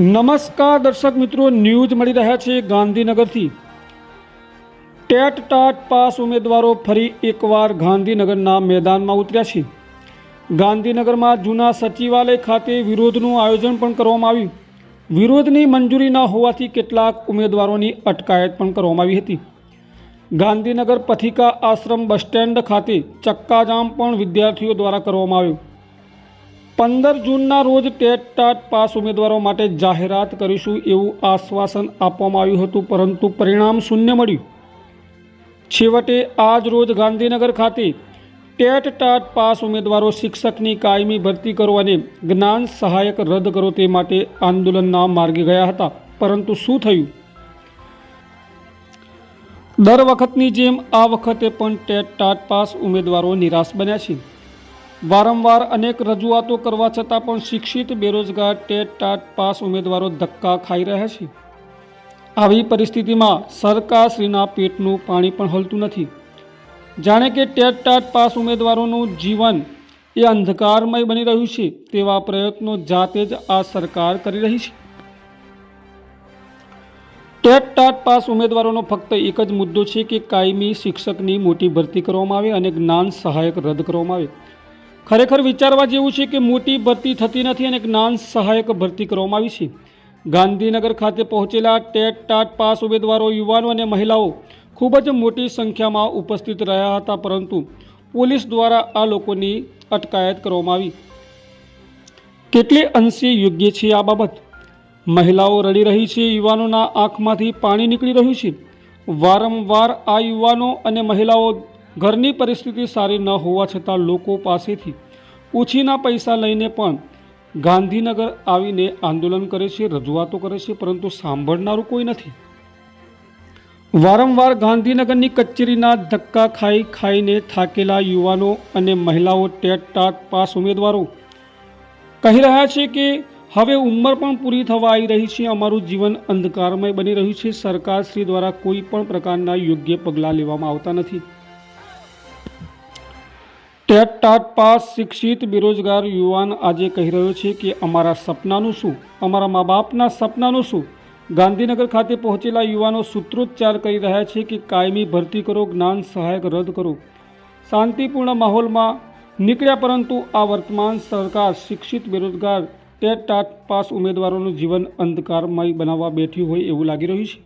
નમસ્કાર દર્શક મિત્રો, ન્યૂઝ મળી રહ્યા છે ગાંધીનગરથી. ટેટ ટાટ પાસ ઉમેદવારો ફરી એકવાર ગાંધીનગરના મેદાનમાં ઉતર્યા છે. ગાંધીનગરમાં જૂના સચિવાલય ખાતે વિરોધનું આયોજન પણ કરવામાં આવ્યું. વિરોધની મંજૂરી ન હોવાથી કેટલાક ઉમેદવારોની અટકાયત પણ કરવામાં આવી હતી. ગાંધીનગર પથિકા આશ્રમ બસ સ્ટેન્ડ ખાતે ચક્કાજામ પણ વિદ્યાર્થીઓ દ્વારા કરવામાં આવ્યું. પંદર જૂનના રોજ ટેટ ટાટ પાસ ઉમેદવારો માટે જાહેરાત કરીશું એવું આશ્વાસન આપવામાં આવ્યું હતું, પરંતુ પરિણામ શૂન્ય મળ્યું. છેવટે આજ રોજ ગાંધીનગર ખાતે ટેટ ટાટ પાસ ઉમેદવારો શિક્ષકની કાયમી ભરતી કરો અને જ્ઞાન સહાયક રદ કરો તે માટે આંદોલનના માર્ગે ગયા હતા. પરંતુ શું થયું? દર વખતની જેમ આ વખતે પણ ટેટ ટાટ પાસ ઉમેદવારો નિરાશ બન્યા છે. વારંવાર અનેક રજૂઆતો કરવા છતાં પણ શિક્ષિત, બેરોજગાર, ટેટ, ટાટ, પાસ ઉમેદવારો ધક્કા ખાઈ રહ્યા છે. આવી પરિસ્થિતિમાં સરકારશ્રીના પેટનું પાણી પણ હલતું નથી. જાણે કે ટેટ, ટાટ, પાસ ઉમેદવારોનું જીવન એ અંધકારમય બની રહ્યું છે તેવા પ્રયત્નો જાતે જ આ સરકાર કરી રહી છે. ટેટ, ટાટ, પાસ ઉમેદવારોનો ફક્ત એક જ મુદ્દો છે કે કાયમી શિક્ષકની મોટી ભરતી કરવામાં આવે અને જ્ઞાન સહાયક રદ કરવામાં આવે. ખરેખર વિચારવા જેવું છે કે મોટી ભરતી થતી નથી અને જ્ઞાન સહાયક ભરતી કરવામાં આવી છે. ગાંધીનગર ખાતે પહોંચેલા ટેટ ટાટ પાસ ઉમેદવારો, યુવાનો અને મહિલાઓ ખૂબ જ મોટી સંખ્યામાં ઉપસ્થિત રહ્યા હતા, પરંતુ પોલીસ દ્વારા આ લોકોની અટકાયત કરવામાં આવી. કેટલે અંશે યોગ્ય છે આ બાબત? મહિલાઓ રડી રહી છે, યુવાનોના આંખમાંથી પાણી નીકળી રહ્યું છે. વારંવાર આ યુવાનો અને મહિલાઓ ઘરની પરિસ્થિતિ સારી ન હોવા છતાં લોકો પાસેથી ઓછીના પૈસા લઈને પણ ગાંધીનગર આવીને આંદોલન કરે છે, રજૂઆતો કરે છે, પરંતુ સાંભળનારું કોઈ નથી. વારંવાર ગાંધીનગરની કચેરીના ધક્કા ખાઈ ખાઈને થાકેલા યુવાનો અને મહિલાઓ ટેટ ટાટ પાસ ઉમેદવારો કહી રહ્યા છે કે હવે ઉંમર પણ પૂરી થવા આવી રહી છે, અમારું જીવન અંધકારમય બની રહ્યું છે સરકારશ્રી દ્વારા કોઈ પણ પ્રકારના યોગ્ય પગલાં લેવામાં આવતા નથી. ટેટ ટાટ પાસ શિક્ષિત બેરોજગાર યુવાન આજે કહી રહ્યો છે કે અમારા સપનાનું શું? અમારા મા બાપના સપનાનું શું? ગાંધીનગર ખાતે પહોંચેલા યુવાનો સૂત્રોચ્ચાર કરી રહ્યા છે કે કાયમી ભરતી કરો, જ્ઞાન સહાયક રદ કરો. શાંતિપૂર્ણ માહોલમાં નીકળ્યા પરંતુ આ વર્તમાન સરકાર શિક્ષિત બેરોજગાર ટેટ ટાટ પાસ ઉમેદવારોનું જીવન અંધકારમય બનાવવા બેઠી હોય એવું લાગી રહ્યું છે.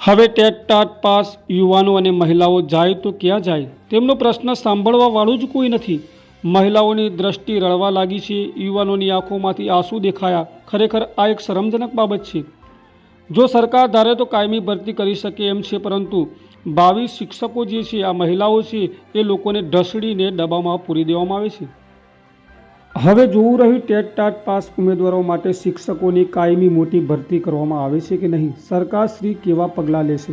હવે ટેટ ટાટ પાસ યુવાનો અને મહિલાઓ જાય તો ક્યાં જાય? તેમનો પ્રશ્ન સાંભળવાવાળું જ કોઈ નથી. મહિલાઓની દ્રષ્ટિ રળવા લાગી છે. યુવાનોની આંખોમાંથી આંસુ દેખાયા. ખરેખર આ એક શરમજનક બાબત છે. જો સરકાર ધારે તો કાયમી ભરતી કરી શકે એમ છે, પરંતુ બાવીસ શિક્ષકો જે છે, આ મહિલાઓ છે, એ લોકોને ઢસડીને ડબ્બામાં પૂરી દેવામાં આવે છે. હવે જોવું રહ્યું ટેટ ટાટ પાસ ઉમેદવારો માટે શિક્ષકોની કાયમી મોટી ભરતી કરવામાં આવે છે કે નહીં? સરકાર શ્રી કેવા પગલાં લેશે?